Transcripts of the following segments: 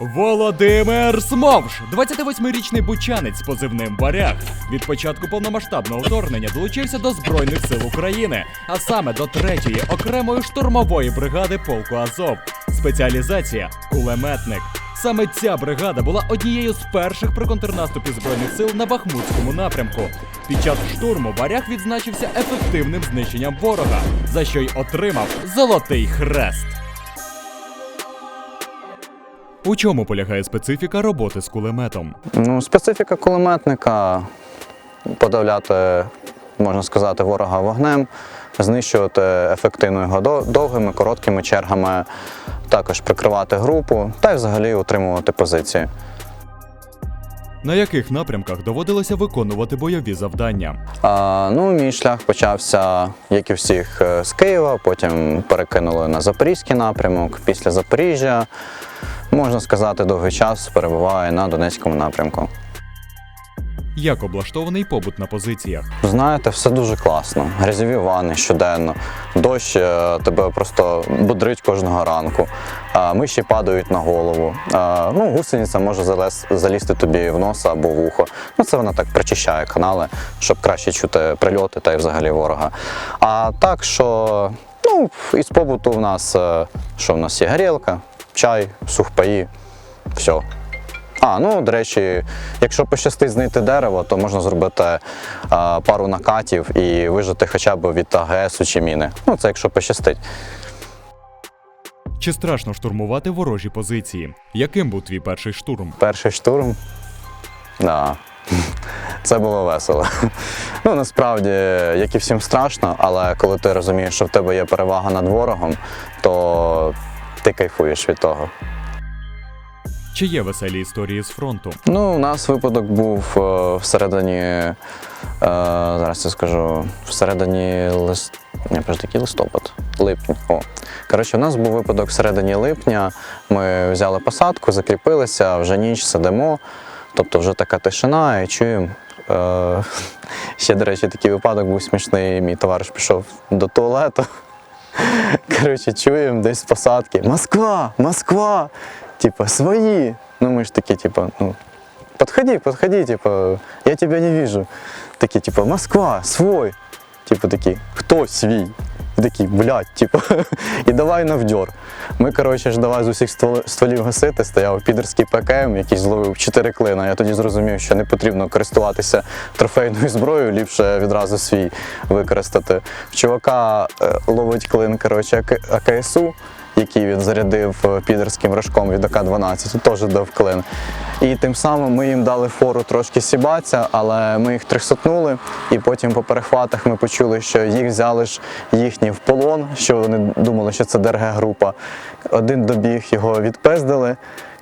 Володимир Смовж, 28-річний бучанець з позивним Варяг. Від початку повномасштабного вторгнення долучився до Збройних сил України, а саме до 3-ї окремої штурмової бригади полку Азов. Спеціалізація кулеметник. Саме ця бригада була однією з перших при контрнаступі збройних сил на Бахмутському напрямку. Під час штурму Варяг відзначився ефективним знищенням ворога, за що й отримав золотий хрест. У чому полягає специфіка роботи з кулеметом? Ну, специфіка кулеметника подавляти, можна сказати, ворога вогнем, знищувати ефективно його довгими, короткими чергами, також прикривати групу та й взагалі утримувати позиції. На яких напрямках доводилося виконувати бойові завдання? А, ну, мій шлях почався, як і всіх, е, з Києва, потім перекинули на Запорізький напрямок. Після Запоріжжя, можна сказати, довгий час перебуваю на Донецькому напрямку. Як облаштований побут на позиціях? Знаєте, все дуже класно. Грязьові ванни щоденно. Дощ е, тебе просто бодрить кожного ранку. А, Миші падають на голову. А, Ну, гусениця може залез, залізти тобі в носа або в ухо. Ну, це вона так прочищає канали, щоб краще чути прильоти та й взагалі ворога. А так, що ну, із побуту в нас, е, що в нас є горілка, чай, сухпаї, все. А, ну до речі, якщо пощастить знайти дерево, то можна зробити а, пару накатів і вижити хоча б від АГСу чи міни. Ну, це якщо пощастить. Чи страшно штурмувати ворожі позиції? Яким був твій перший штурм? Перший штурм. Да. Це було весело. Ну, насправді, як і всім страшно, але коли ти розумієш, що в тебе є перевага над ворогом, то ти кайфуєш від того. Чи є веселі історії з фронту? Ну, у нас випадок був е, всередині, е, зараз я скажу, всередині лист... Ні, який листопад, липня. О. Коротше, у нас був випадок всередині липня. Ми взяли посадку, закріпилися, вже ніч сидимо. Тобто вже така тишина і чуємо. Е, ще, до речі, такий випадок був смішний. Мій товариш пішов до туалету. Коротше, чуємо десь з посадки. Москва! Москва! Типа, свої. Ну, ми ж такі, типа, ну, подходи, подходи, типа, я тебя не вижу. Такі, типа, Москва, свой. Типа такі, хто свій? І такі, блядь, типу, і давай на вдьор. Ми, коротше, ж давай з усіх ствол- стволів гасити, стояв підерський ПКМ, який зловив чотири клина. Я тоді зрозумів, що не потрібно користуватися трофейною зброєю, ліпше відразу свій використати. Чувака е, ловить клин, коротше, АК- АКСУ, який він зарядив е, підерським рожком від АК-12, теж дав клин. І тим самим ми їм дали фору трошки сібатися, але ми їх трьохсотнули, і потім по перехватах ми почули, що їх взяли ж їхні в полон, що вони думали, що це ДРГ-група. Один добіг, його відпиздили.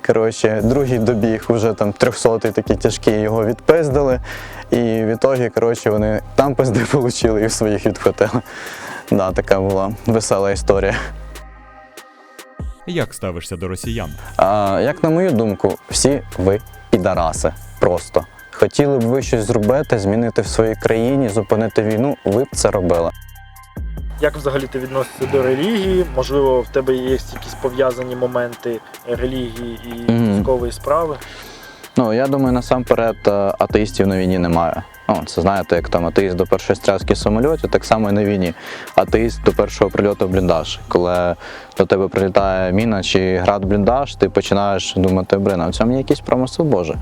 Коротше, другий добіг, вже там трьохсотий такий тяжкий, його відпиздили. І в ітогі, коротше, вони там пизди отримали і своїх відхватили. Да, така була весела історія. Як ставишся до росіян? А, як на мою думку, всі ви підараси. Просто. Хотіли б ви щось зробити, змінити в своїй країні, зупинити війну, ви б це робили. Як взагалі ти відносишся до релігії? Можливо, в тебе є якісь пов'язані моменти релігії і військової військової справи? Ну, я думаю, насамперед е, атеїстів на війні немає. Ну, це знаєте, як там атеїст до першої стрілки в самольоті, так само і на війні. Атеїст до першого прильоту в бліндаж. Коли до тебе прилітає міна чи град бліндаж, ти починаєш думати, блин, а в цьому є якийсь промисел Божий.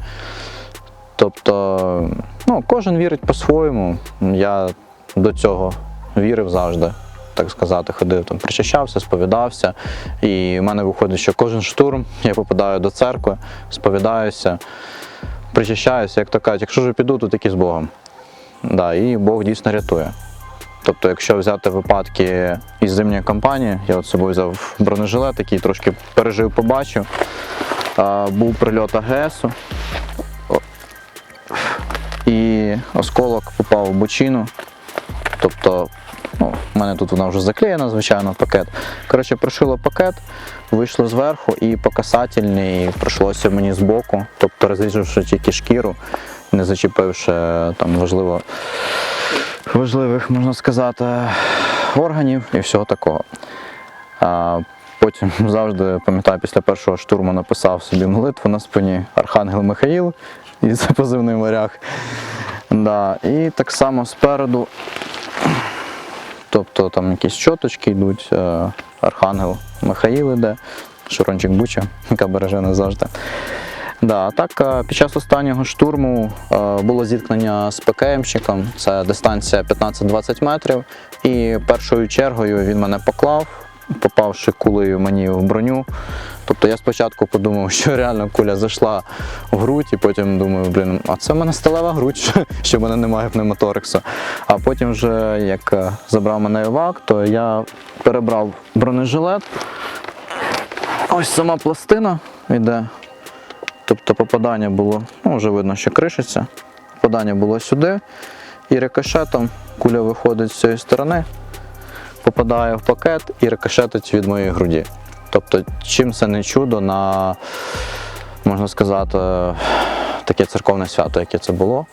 Тобто, ну, кожен вірить по-своєму. Я до цього вірив завжди. Так сказати, ходив там, причащався, сповідався. І в мене виходить, що кожен штурм я попадаю до церкви, сповідаюся, причащаюся, як то кажуть, якщо ж піду, то тільки з Богом. Да, і Бог дійсно рятує. Тобто, якщо взяти випадки із зимньої кампанії, я от собою взяв бронежилет, який трошки пережив, побачив. Був прильот АГСу. І осколок попав в бочину. Тобто, мене тут вона вже заклеєна, звичайно, пакет. Коротше, прошило пакет, вийшло зверху і по касательній пройшлося мені збоку, тобто розрізавши тільки шкіру, не зачепивши там важливо, важливих, можна сказати, органів і всього такого. А, потім завжди пам'ятаю, після першого штурму написав собі молитву на спині Архангел Михаїл і це позивний моряк. Да. І так само спереду, тобто там якісь чоточки йдуть, е, Архангел Михаїл іде, Шурончик Буча, яка береже не завжди. Да, а так, е, під час останнього штурму е, було зіткнення з ПКМщиком, це дистанція 15-20 метрів. І першою чергою він мене поклав, попавши кулею мені в броню. Тобто я спочатку подумав, що реально куля зайшла в грудь, і потім думаю, блін, а це в мене сталева грудь, що- в мене немає пневмоторексу. А потім, вже як е, забрав мене евак, то я перебрав бронежилет. Ось сама пластина йде. Тобто попадання було, ну вже видно, що кришиться. Попадання було сюди. І рикошетом куля виходить з цієї сторони, попадає в пакет і рикошетить від моєї груді. Тобто, чим це не чудо на, можна сказати, таке церковне свято, яке це було.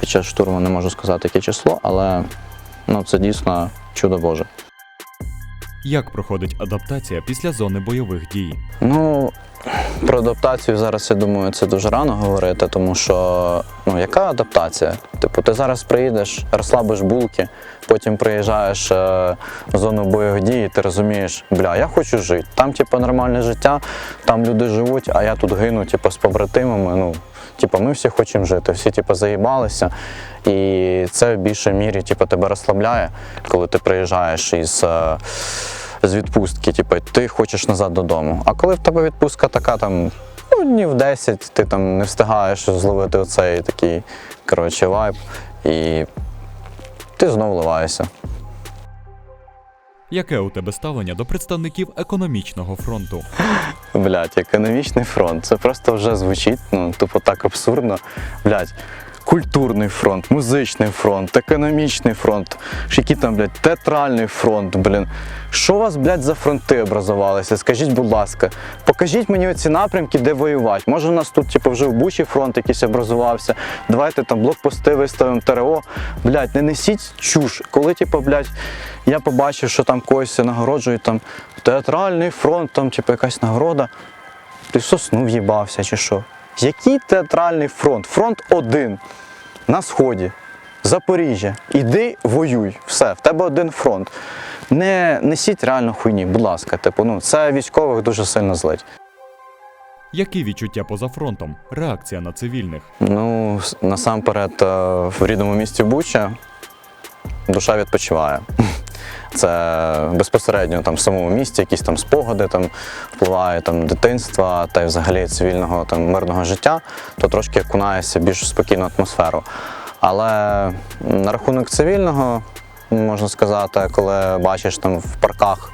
Під час штурму не можу сказати, яке число, але ну, це дійсно чудо Боже. Як проходить адаптація після зони бойових дій? Ну, про адаптацію зараз, я думаю, це дуже рано говорити, тому що ну, яка адаптація? Типу, ти зараз приїдеш, розслабиш булки, потім приїжджаєш е, в зону бойових дій, і ти розумієш, бля, я хочу жити. Там, типу, нормальне життя, там люди живуть, а я тут гину, типу, з побратимами. Ну, типу, ми всі хочемо жити, всі типу, заїбалися. І це в більшій мірі типу, тебе розслабляє, коли ти приїжджаєш із. З відпустки, типу, ти хочеш назад додому. А коли в тебе відпустка така там, ну, днів 10, ти там не встигаєш зловити оцей такий коротше, вайб, і ти знову ливаєшся. Яке у тебе ставлення до представників економічного фронту? Блять, економічний фронт. Це просто вже звучить, ну, тупо так абсурдно. Блять, культурний фронт, музичний фронт, економічний фронт, який там, блядь, театральний фронт, блін. Що у вас, блядь, за фронти образувалися? Скажіть, будь ласка, покажіть мені оці напрямки, де воювати. Може, у нас тут, типу, вже в Бучі фронт якийсь образувався. Давайте там блокпости виставимо ТРО. Блядь, не несіть чуш. Коли, типу, блядь, я побачив, що там когось нагороджують там театральний фронт, там, типу, якась нагорода. Ти сосну в'їбався чи що? Який театральний фронт? Фронт один на сході. Запоріжжя. Іди воюй. Все, в тебе один фронт. Не несіть реально хуйні, будь ласка. Типу, ну це військових дуже сильно злить. Які відчуття поза фронтом? Реакція на цивільних? Ну, насамперед, е, в рідному місті Буча душа відпочиває. Це безпосередньо там в самому місті якісь там спогади там впливає там дитинства та й взагалі цивільного там мирного життя, то трошки окунаєшся в більш спокійну атмосферу. Але на рахунок цивільного, можна сказати, коли бачиш там в парках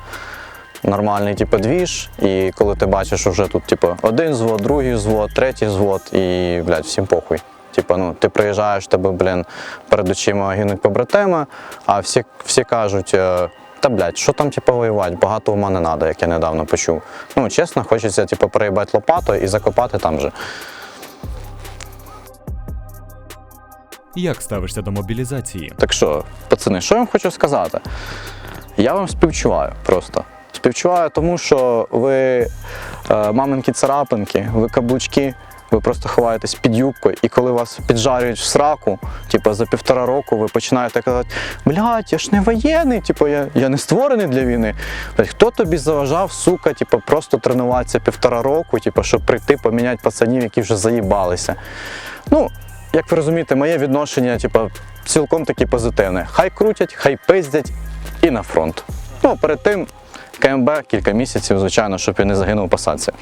нормальний типу, двіж, і коли ти бачиш, вже тут типу, один звод, другий звод, третій звод, і блядь, всім похуй. Типу, ну, ти приїжджаєш, тебе, блін, перед очима гинуть побратими, а всі, всі кажуть, е, та блядь, що там типу, воювати? Багато ума не треба, як я недавно почув. Ну, чесно, хочеться типу, переїбати лопатою і закопати там же. Як ставишся до мобілізації? Так що, пацани, що я вам хочу сказати? Я вам співчуваю просто. Співчуваю, тому що ви е, маминки царапинки, ви каблучки, ви просто ховаєтесь під юбкою, і коли вас піджарюють в сраку, типу за півтора року ви починаєте казати, блядь, я ж не воєнний, типу, я, я не створений для війни. Хто тобі заважав, сука, типу, просто тренуватися півтора року, типу, щоб прийти поміняти пацанів, які вже заїбалися. Ну, як ви розумієте, моє відношення, типу, цілком таки позитивне. Хай крутять, хай пиздять і на фронт. Ну, перед тим КМБ кілька місяців, звичайно, щоб він не загинув посадці.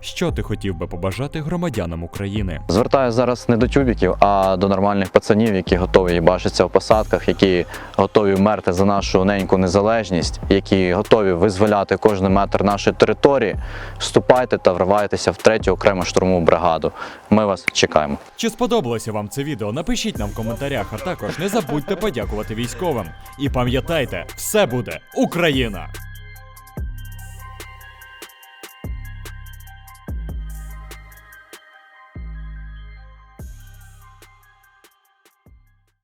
Що ти хотів би побажати громадянам України? Звертаюся зараз не до тюбіків, а до нормальних пацанів, які готові їбашитися в посадках, які готові вмерти за нашу неньку незалежність, які готові визволяти кожен метр нашої території. Вступайте та вривайтеся в третю окрему штурмову бригаду. Ми вас чекаємо. Чи сподобалося вам це відео? Напишіть нам в коментарях, а також не забудьте подякувати військовим. І пам'ятайте, все буде Україна!